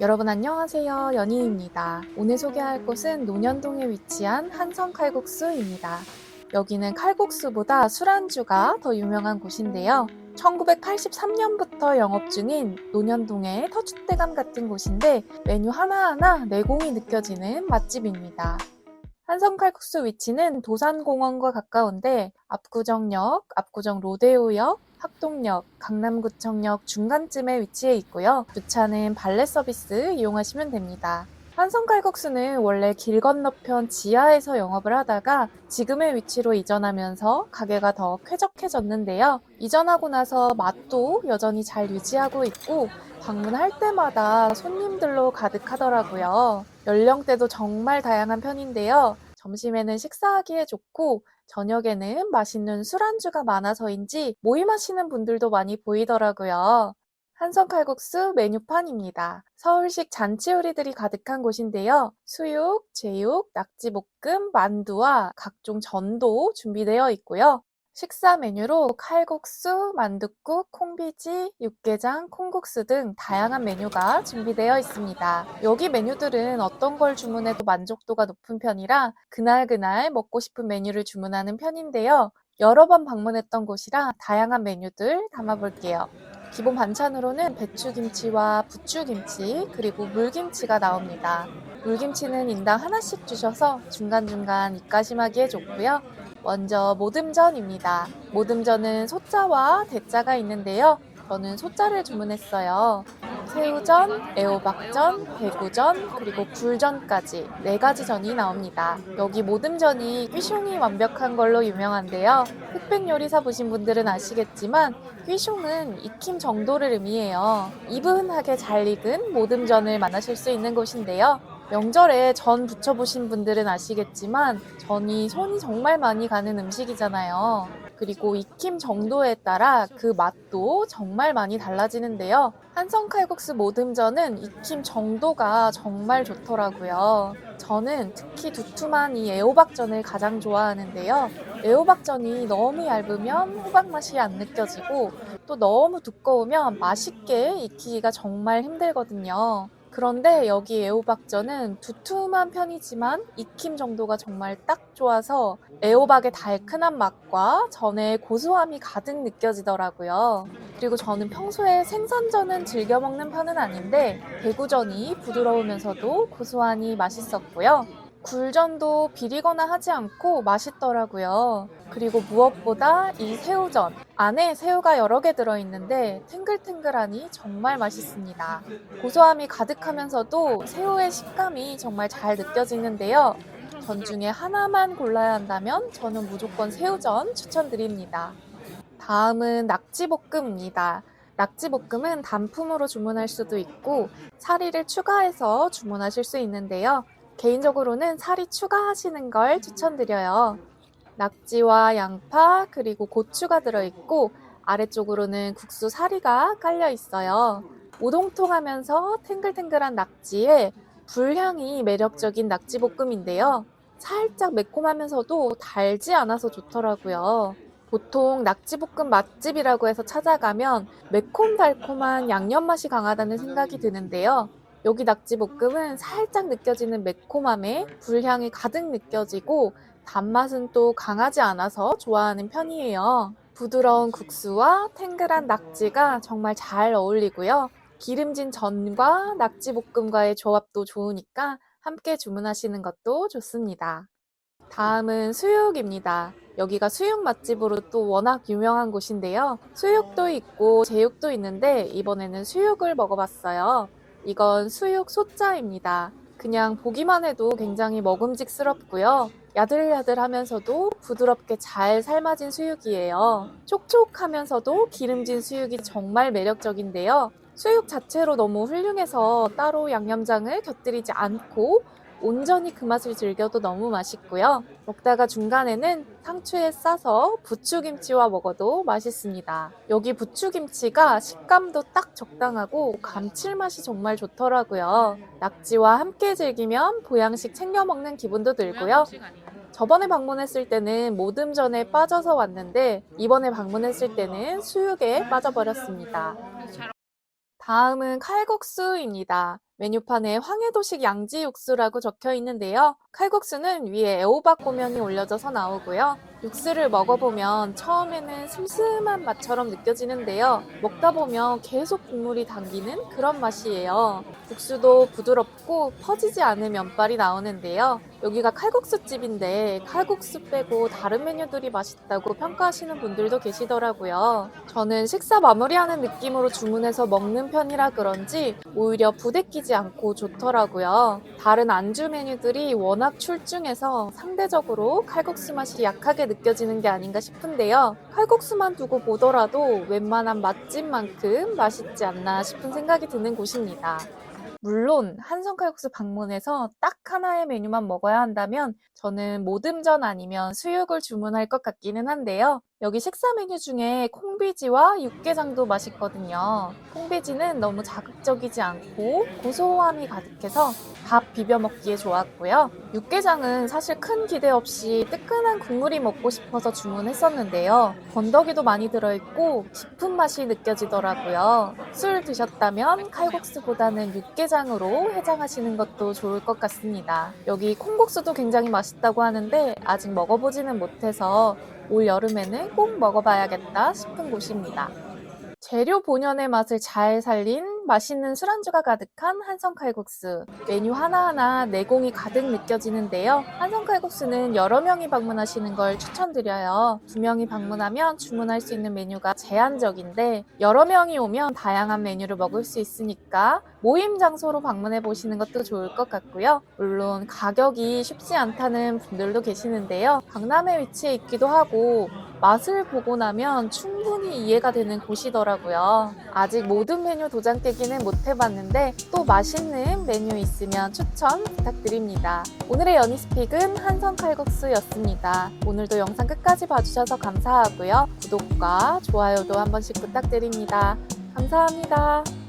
여러분 안녕하세요. 연희입니다. 오늘 소개할 곳은 논현동에 위치한 한성 칼국수입니다. 여기는 칼국수보다 술안주가 더 유명한 곳인데요. 1983년부터 영업 중인 논현동의 터줏대감 같은 곳인데 메뉴 하나하나 내공이 느껴지는 맛집입니다. 한성 칼국수 위치는 도산공원과 가까운데 압구정역, 압구정 로데오역, 학동역, 강남구청역 중간쯤에 위치해 있고요. 주차는 발렛 서비스 이용하시면 됩니다. 한성칼국수는 원래 길 건너편 지하에서 영업을 하다가 지금의 위치로 이전하면서 가게가 더 쾌적해졌는데요. 이전하고 나서 맛도 여전히 잘 유지하고 있고 방문할 때마다 손님들로 가득하더라고요. 연령대도 정말 다양한 편인데요. 점심에는 식사하기에 좋고 저녁에는 맛있는 술안주가 많아서인지 모임하시는 분들도 많이 보이더라고요. 한성칼국수 메뉴판입니다. 서울식 잔치 요리들이 가득한 곳인데요. 수육, 제육, 낙지볶음, 만두와 각종 전도 준비되어 있고요. 식사 메뉴로 칼국수, 만둣국, 콩비지, 육개장, 콩국수 등 다양한 메뉴가 준비되어 있습니다. 여기 메뉴들은 어떤 걸 주문해도 만족도가 높은 편이라 그날그날 먹고 싶은 메뉴를 주문하는 편인데요. 여러 번 방문했던 곳이라 다양한 메뉴들 담아볼게요. 기본 반찬으로는 배추김치와 부추김치, 그리고 물김치가 나옵니다. 물김치는 인당 하나씩 주셔서 중간중간 입가심하기에 좋고요. 먼저 모듬전입니다. 모듬전은 소자와 대자가 있는데요. 저는 소자를 주문했어요. 새우전, 애호박전, 대구전, 그리고 굴전까지 네 가지 전이 나옵니다. 여기 모듬전이 휘숑이 완벽한 걸로 유명한데요. 흑백 요리사 보신 분들은 아시겠지만 휘숑은 익힘 정도를 의미해요. 이분하게 잘 익은 모듬전을 만나실 수 있는 곳인데요. 명절에 전 부쳐보신 분들은 아시겠지만 전이 손이 정말 많이 가는 음식이잖아요. 그리고 익힘 정도에 따라 그 맛도 정말 많이 달라지는데요. 한성 칼국수 모듬전은 익힘 정도가 정말 좋더라고요. 저는 특히 두툼한 이 애호박전을 가장 좋아하는데요. 애호박전이 너무 얇으면 호박 맛이 안 느껴지고 또 너무 두꺼우면 맛있게 익히기가 정말 힘들거든요. 그런데 여기 애호박전은 두툼한 편이지만 익힘 정도가 정말 딱 좋아서 애호박의 달큰한 맛과 전의 고소함이 가득 느껴지더라고요. 그리고 저는 평소에 생선전은 즐겨 먹는 편은 아닌데 대구전이 부드러우면서도 고소하니 맛있었고요. 굴전도 비리거나 하지 않고 맛있더라고요. 그리고 무엇보다 이 새우전. 안에 새우가 여러 개 들어있는데 탱글탱글하니 정말 맛있습니다. 고소함이 가득하면서도 새우의 식감이 정말 잘 느껴지는데요. 전 중에 하나만 골라야 한다면 저는 무조건 새우전 추천드립니다. 다음은 낙지볶음입니다. 낙지볶음은 단품으로 주문할 수도 있고 사리를 추가해서 주문하실 수 있는데요. 개인적으로는 사리 추가하시는 걸 추천드려요. 낙지와 양파 그리고 고추가 들어있고 아래쪽으로는 국수 사리가 깔려 있어요. 오동통하면서 탱글탱글한 낙지에 불향이 매력적인 낙지볶음인데요. 살짝 매콤하면서도 달지 않아서 좋더라고요. 보통 낙지볶음 맛집이라고 해서 찾아가면 매콤달콤한 양념 맛이 강하다는 생각이 드는데요. 여기 낙지볶음은 살짝 느껴지는 매콤함에 불향이 가득 느껴지고 단맛은 또 강하지 않아서 좋아하는 편이에요. 부드러운 국수와 탱글한 낙지가 정말 잘 어울리고요. 기름진 전과 낙지볶음과의 조합도 좋으니까 함께 주문하시는 것도 좋습니다. 다음은 수육입니다. 여기가 수육 맛집으로 또 워낙 유명한 곳인데요. 수육도 있고 제육도 있는데 이번에는 수육을 먹어봤어요. 이건 수육 소자입니다. 그냥 보기만 해도 굉장히 먹음직스럽고요. 야들야들하면서도 부드럽게 잘 삶아진 수육이에요. 촉촉하면서도 기름진 수육이 정말 매력적인데요. 수육 자체로 너무 훌륭해서 따로 양념장을 곁들이지 않고 온전히 그 맛을 즐겨도 너무 맛있고요. 먹다가 중간에는 상추에 싸서 부추김치와 먹어도 맛있습니다. 여기 부추김치가 식감도 딱 적당하고 감칠맛이 정말 좋더라고요. 낙지와 함께 즐기면 보양식 챙겨 먹는 기분도 들고요. 저번에 방문했을 때는 모듬전에 빠져서 왔는데 이번에 방문했을 때는 수육에 빠져버렸습니다. 다음은 칼국수입니다. 메뉴판에 황해도식 양지 육수라고 적혀 있는데요. 칼국수는 위에 애호박 고명이 올려져서 나오고요. 육수를 먹어보면 처음에는 슴슴한 맛처럼 느껴지는데요. 먹다 보면 계속 국물이 당기는 그런 맛이에요. 국수도 부드럽고 퍼지지 않은 면발이 나오는데요. 여기가 칼국수 집인데 칼국수 빼고 다른 메뉴들이 맛있다고 평가하시는 분들도 계시더라고요. 저는 식사 마무리하는 느낌으로 주문해서 먹는 편이라 그런지 오히려 부대끼지 않고 좋더라고요. 다른 안주 메뉴들이 워낙 출중해서 상대적으로 칼국수 맛이 약하게 느껴지는 게 아닌가 싶은데요. 칼국수만 두고 보더라도 웬만한 맛집만큼 맛있지 않나 싶은 생각이 드는 곳입니다. 물론 한성 칼국수 방문해서 딱 하나의 메뉴만 먹어야 한다면 저는 모듬전 아니면 수육을 주문할 것 같기는 한데요. 여기 식사 메뉴 중에 콩비지와 육개장도 맛있거든요. 콩비지는 너무 자극적이지 않고 고소함이 가득해서 밥 비벼 먹기에 좋았고요. 육개장은 사실 큰 기대 없이 뜨끈한 국물이 먹고 싶어서 주문했었는데요. 건더기도 많이 들어있고 깊은 맛이 느껴지더라고요. 술 드셨다면 칼국수보다는 육개장으로 해장하시는 것도 좋을 것 같습니다. 여기 콩국수도 굉장히 맛있다고 하는데 아직 먹어보지는 못해서 올 여름에는 꼭 먹어봐야겠다 싶은 곳입니다. 재료 본연의 맛을 잘 살린 맛있는 술안주가 가득한 한성 칼국수. 메뉴 하나하나 내공이 가득 느껴지는데요. 한성 칼국수는 여러 명이 방문하시는 걸 추천드려요. 두 명이 방문하면 주문할 수 있는 메뉴가 제한적인데 여러 명이 오면 다양한 메뉴를 먹을 수 있으니까 모임 장소로 방문해 보시는 것도 좋을 것 같고요. 물론 가격이 쉽지 않다는 분들도 계시는데요. 강남에 위치해 있기도 하고 맛을 보고 나면 충분히 이해가 되는 곳이더라고요. 아직 모든 메뉴 도장깨기는 못 해봤는데 또 맛있는 메뉴 있으면 추천 부탁드립니다. 오늘의 연희스픽은 한성 칼국수였습니다. 오늘도 영상 끝까지 봐주셔서 감사하고요. 구독과 좋아요도 한 번씩 부탁드립니다. 감사합니다.